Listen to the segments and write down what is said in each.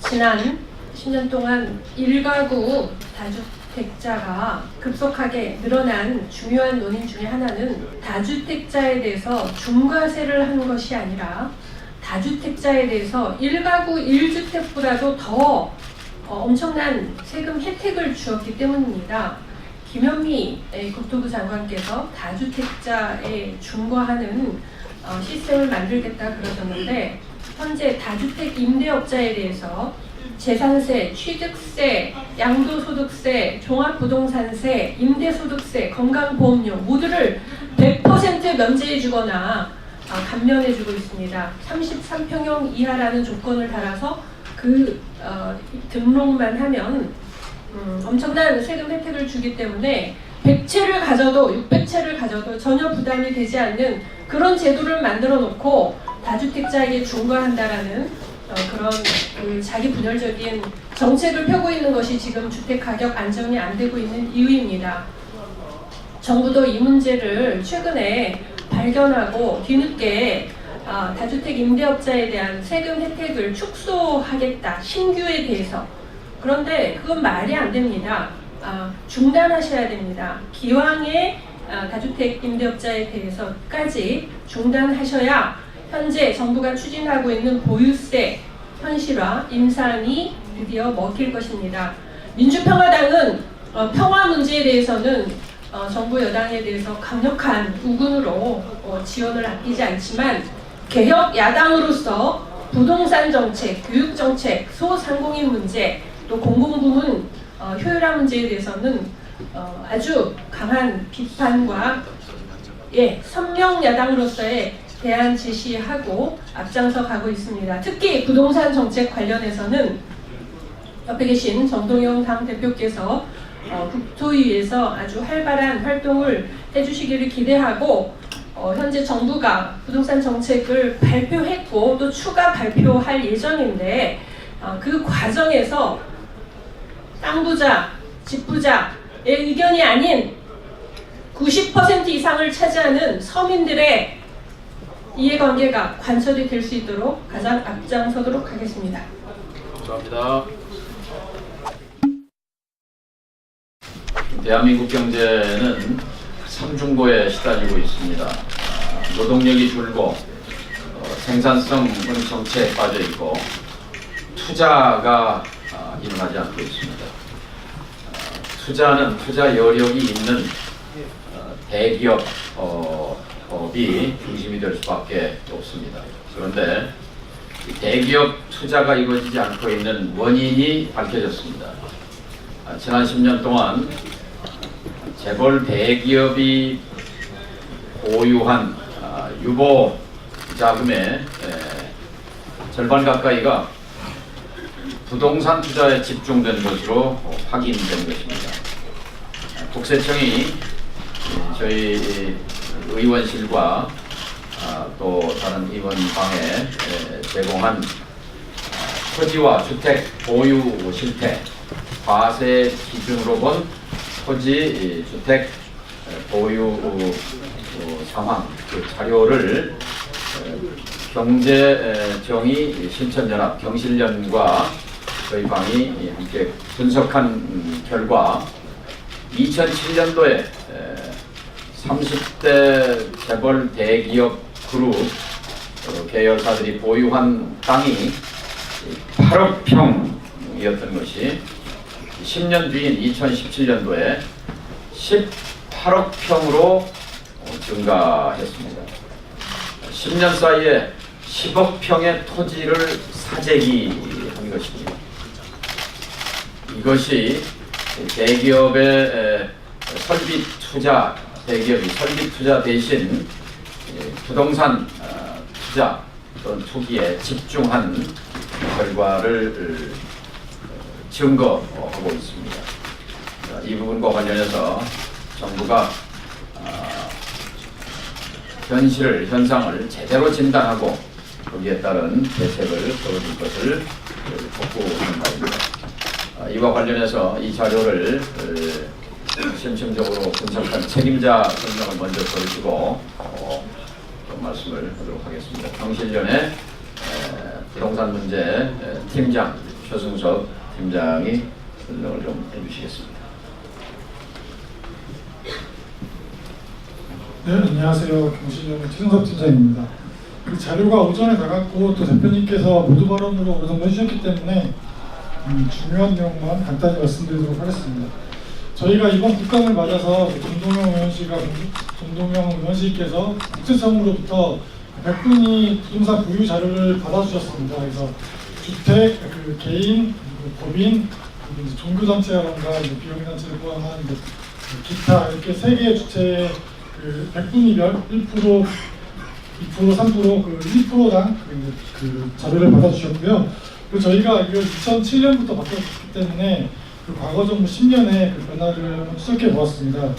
지난 10년 동안 일가구 다주택자가 급속하게 늘어난 중요한 원인 중에 하나는 다주택자에 대해서 중과세를 한 것이 아니라 다주택자에 대해서 일가구 1주택보다도 더 어, 엄청난 세금 혜택을 주었기 때문입니다. 김현미 에, 국토부 장관께서 다주택자에 중과하는 어, 시스템을 만들겠다 그러셨는데 현재 다주택 임대업자에 대해서 재산세, 취득세, 양도소득세, 종합부동산세, 임대소득세, 건강보험료 모두를 100% 면제해주거나 어, 감면해주고 있습니다. 33평형 이하라는 조건을 달아서 그 어, 등록만 하면 음, 엄청난 세금 혜택을 주기 때문에 100채를 가져도 600채를 가져도 전혀 부담이 되지 않는 그런 제도를 만들어 놓고 다주택자에게 중과한다라는 어, 그런 그 자기 분열적인 정책을 펴고 있는 것이 지금 주택 가격 안정이 안 되고 있는 이유입니다. 정부도 이 문제를 최근에 발견하고 뒤늦게 아, 다주택 임대업자에 대한 세금 혜택을 축소하겠다 신규에 대해서 그런데 그건 말이 안 됩니다. 아, 중단하셔야 됩니다. 기왕에 아, 다주택 임대업자에 대해서까지 중단하셔야 현재 정부가 추진하고 있는 보유세 현실화 임산이 드디어 먹힐 것입니다. 민주평화당은 어, 평화 문제에 대해서는 어, 정부 여당에 대해서 강력한 우군으로 어, 지원을 아끼지 않지만 개혁 야당으로서 부동산 정책, 교육 정책, 소상공인 문제, 또 공공부문 어, 효율화 문제에 대해서는 어, 아주 강한 비판과 예, 선명 야당으로서의 대안 제시하고 앞장서 가고 있습니다. 특히 부동산 정책 관련해서는 옆에 계신 정동영 당 대표께서 어, 국토위에서 아주 활발한 활동을 해주시기를 기대하고 어, 현재 정부가 부동산 정책을 발표했고 또 추가 발표할 예정인데 어, 그 과정에서 땅 부자, 집 부자의 의견이 아닌 90% 이상을 차지하는 서민들의 이해관계가 관철이 될 수 있도록 가장 앞장서도록 하겠습니다. 감사합니다. 대한민국 경제는 삼중고에 시달리고 있습니다. 아, 노동력이 줄고 어, 생산성은 정체에 빠져 있고 투자가 아, 일어나지 않고 있습니다. 아, 투자는 투자 여력이 있는 어, 대기업 어, 업이 중심이 될 수밖에 없습니다. 그런데 이 대기업 투자가 이루어지지 않고 있는 원인이 밝혀졌습니다. 아, 지난 10년 동안 재벌 대기업이 보유한 아, 유보 자금의 에, 절반 가까이가 부동산 투자에 집중된 것으로 확인된 것입니다. 아, 국세청이 저희 의원실과 아, 또 다른 의원방에 에, 제공한 아, 토지와 주택 보유 실태 과세 기준으로 본 토지 이, 주택 에, 보유 어, 어, 상황 그 자료를 에, 경제정의 신천연합 경실련과 저희 방이 함께 분석한 음, 결과 2007년도에 30대 재벌 대기업 그룹 어, 계열사들이 보유한 땅이 8억 평이었던 것이 10년 뒤인 2017년도에 18억 평으로 어, 증가했습니다. 10년 사이에 10억 평의 토지를 사재기한 것입니다. 이것이 대기업의 에, 설비 투자, 대기업이 설비 투자 대신 예, 부동산 어, 투자 또는 투기에 집중한 결과를 어, 증거하고 있습니다. 자, 이 부분과 관련해서 정부가 아, 현실을 현상을 제대로 진단하고 거기에 따른 대책을 세워줄 것을 촉구하는 바입니다. 아, 이와 관련해서 이 자료를 어, 심층적으로 분석한 책임자 설명을 먼저 드리고 어, 좀 말씀을 하도록 하겠습니다. 경실련의 에, 부동산 문제 에, 팀장 최승석 팀장이 설명을 좀 해주시겠습니다. 네, 안녕하세요. 경실련의 최승섭 팀장입니다. 그 자료가 오전에 나갔고 또 대표님께서 모두 발언으로 어느 정도 해주셨기 때문에 음, 중요한 내용만 간단히 말씀드리도록 하겠습니다. 저희가 이번 국감을 맞아서 정동영 의원씨가 정동영 의원씨께서 국세청으로부터 100분이 부동산 보유 자료를 받아주셨습니다. 그래서 주택, 그 개인, 그리고 법인, 그리고 이제 비영리단체를 포함한 기타 이렇게 세 개의 주체의 그 100분위별 1%, 2%, 3%그 1%당 그, 그 자료를 받아주셨고요. 그 저희가 이걸 2007년부터 바뀌었기 때문에 그 과거 정부 10년의 그 변화를 추적해 보았습니다.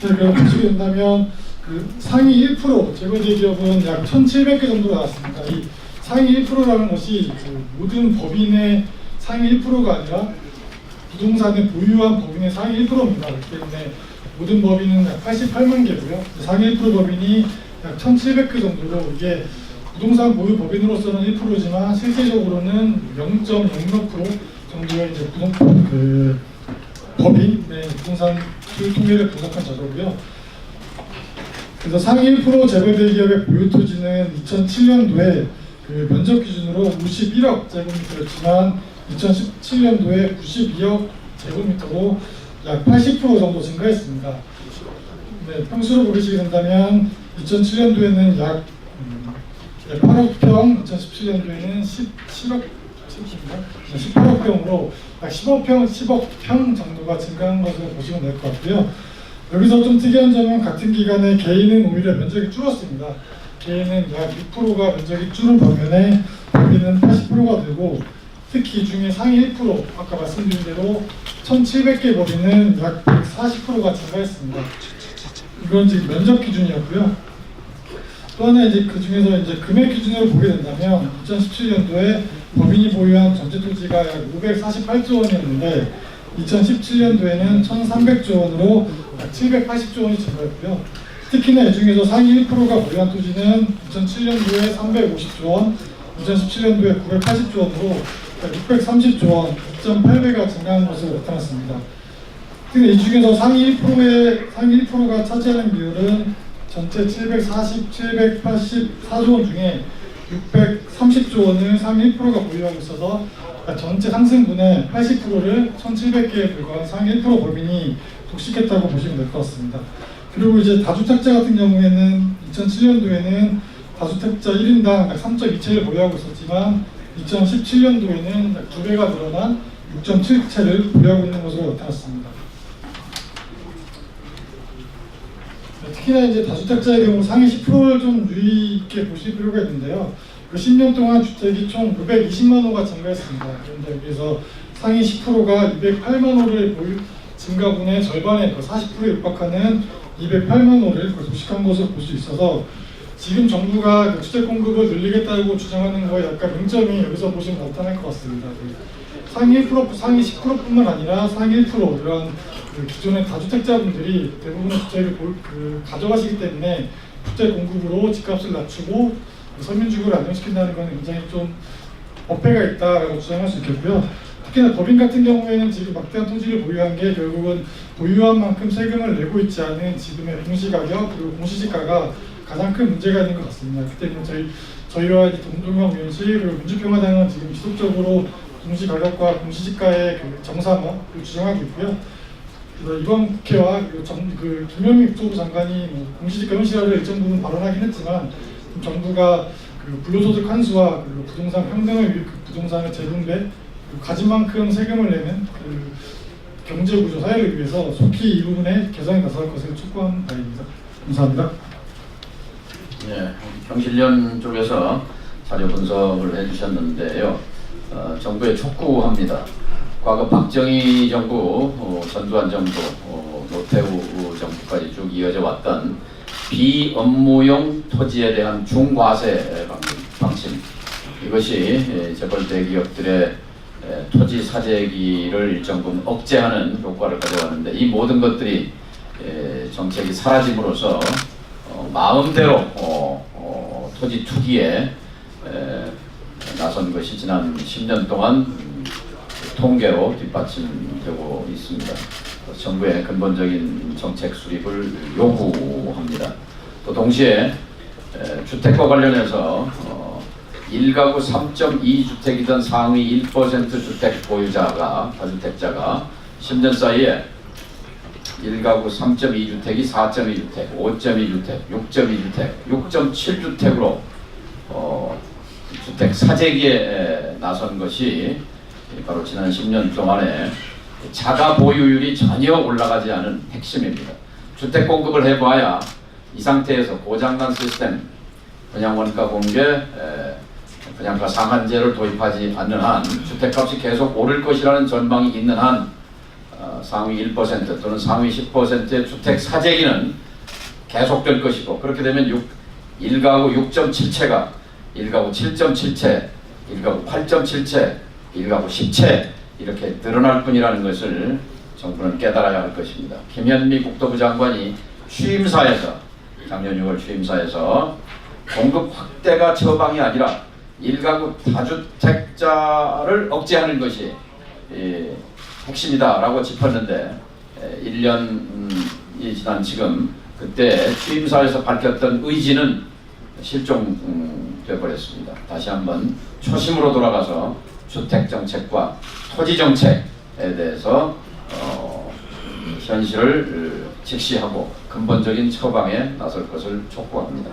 네, 그럼 보시게 된다면 그 상위 1% 재고제 기업은 약 1,700개 정도 나왔습니다. 이 상위 1%라는 것이 그 모든 법인의 상위 1%가 아니라 부동산을 보유한 법인의 상위 1%입니다. 그렇기 때문에 모든 법인은 약 88만 개고요. 상위 1% 법인이 약 1,700개 정도로 이게 부동산 보유 법인으로서는 1%지만 실제적으로는 0.06% 정도의 이제 부동 그 법인의 부동산 수요 통계를 분석한 자료고요. 그래서 상위 1% 재벌 기업의 보유 토지는 2007년도에 그 면적 기준으로 51억 제곱미터였지만 2017년도에 92억 제곱미터로 약 80% 정도 증가했습니다. 네, 평수로 보시게 된다면 2007년도에는 약, 음, 약 8억 평, 2017년도에는 17억 18억 평으로 약 15평, 10억 평 정도가 증가한 것으로 보시면 될 것 같고요. 여기서 좀 특이한 점은 같은 기간에 개인은 오히려 면적이 줄었습니다. 개인은 약 6%가 면적이 줄은 반면에 법인은 80%가 되고 특히 이 중에 상위 1% 아까 말씀드린 대로 1,700개 법인은 약 140%가 증가했습니다. 이건 지금 면적 기준이었고요. 또 하나 이제 그 중에서 이제 금액 기준으로 보게 된다면 2017년도에 법인이 보유한 전체 토지가 약 548조 원이었는데 2017년도에는 1,300조 원으로 약 780조 원이 증가했고요. 특히나 이 중에서 상위 1%가 보유한 토지는 2007년도에 350조 원, 2017년도에 980조 원으로 약 630조 원, 2.8배가 증가한 것으로 나타났습니다. 특히 이 중에서 상위 1%의 상위 1%가 차지하는 비율은 전체 740, 784조 원 중에 630조 원을 상위 1%가 보유하고 있어서 전체 상승분의 80%를 1,700개에 불과한 상위 1% 법인이 독식했다고 보시면 될 것 같습니다. 그리고 이제 다주택자 같은 경우에는 2007년도에는 다주택자 1인당 약 3.2채를 보유하고 있었지만 2017년도에는 약 2배가 늘어난 6.7채를 보유하고 있는 것으로 나타났습니다. 네, 특히나 이제 다주택자의 경우 상위 10%를 좀 유의 있게 보실 필요가 있는데요. 그 10년 동안 주택이 총 920만 호가 증가했습니다. 그런데 여기서 상위 10%가 208만 호를 보유 증가분의 절반의 그 40%에 육박하는 208만 호를 그 도식한 것으로 볼 수 있어서 지금 정부가 그 주택 공급을 늘리겠다고 주장하는 거에 약간 맹점이 여기서 보시면 나타날 것 같습니다. 그 상위 1% 상위 10%뿐만 아니라 상위 1% 이런 그 기존의 다주택자분들이 대부분의 주택을 볼- 그 가져가시기 때문에 주택 공급으로 집값을 낮추고 서민주거를 안정시킨다는 것은 굉장히 좀 어폐가 있다라고 주장할 수 있겠고요. 특히나 법인 같은 경우에는 지금 막대한 토지를 보유한 게 결국은 보유한 만큼 세금을 내고 있지 않은 지금의 공시가격 그리고 공시지가가 가장 큰 문제가 있는 것 같습니다. 그렇기 때문에 저희 저희와 이제 동동영 의원실 그리고 민주평화당은 지금 지속적으로 공시가격과 공시지가의 그 정상화를 주장하고 있고요. 그래서 이번 국회와 그 정, 그 김현미 국토부 장관이 뭐 공시지가 현실화를 일정 부분 발언하긴 했지만 좀 정부가 그 불로소득 환수와 그리고 부동산 평등을 위해 그 부동산의 재분배 가진 만큼 세금을 내는 그 경제 구조 사회를 위해서 속히 이 부분에 개선에 나설 것을 촉구하는 바입니다. 감사합니다. 예, 경실련 쪽에서 자료 분석을 해주셨는데요. 어, 정부에 촉구합니다. 과거 박정희 정부, 어, 전두환 정부, 어, 노태우 정부까지 쭉 이어져 왔던 비업무용 토지에 대한 중과세 방- 방침. 이것이 예, 재벌 대기업들의 예, 토지 사재기를 일정 부분 억제하는 효과를 가져왔는데 이 모든 것들이 예, 정책이 사라짐으로써 어, 마음대로 어, 어, 토지 투기에 나선 것이 지난 10년 동안 통계로 뒷받침되고 있습니다. 정부의 근본적인 정책 수립을 요구합니다. 또 동시에 에, 주택과 관련해서 어, 1가구 3.2주택이던 상위 1% 주택 보유자가 다주택자가 10년 사이에 1가구 3.2주택이 4.2주택, 5.2주택, 6.2주택, 6.7주택으로 어, 주택 사재기에 나선 것이 바로 지난 10년 동안에 자가 보유율이 전혀 올라가지 않은 핵심입니다. 주택 공급을 해봐야 이 상태에서 고장난 시스템, 분양 원가 공개, 에, 분양가 상한제를 도입하지 않는 한 주택값이 계속 오를 것이라는 전망이 있는 한 어, 상위 1% 또는 상위 10%의 주택 사재기는 계속될 것이고 그렇게 되면 6, 1가구 6.7채가 1가구 7.7채, 1가구 8.7채, 1가구 10채 이렇게 늘어날 뿐이라는 것을 정부는 깨달아야 할 것입니다. 김현미 국토부 장관이 취임사에서 작년 6월 취임사에서 공급 확대가 처방이 아니라 1가구 다주택자를 억제하는 것이 이 핵심이다라고 짚었는데 1년이 지난 지금 그때 취임사에서 밝혔던 의지는 실종돼 버렸습니다. 다시 한번 초심으로 돌아가서 주택 정책과 토지 정책에 대해서 어, 현실을 직시하고 근본적인 처방에 나설 것을 촉구합니다.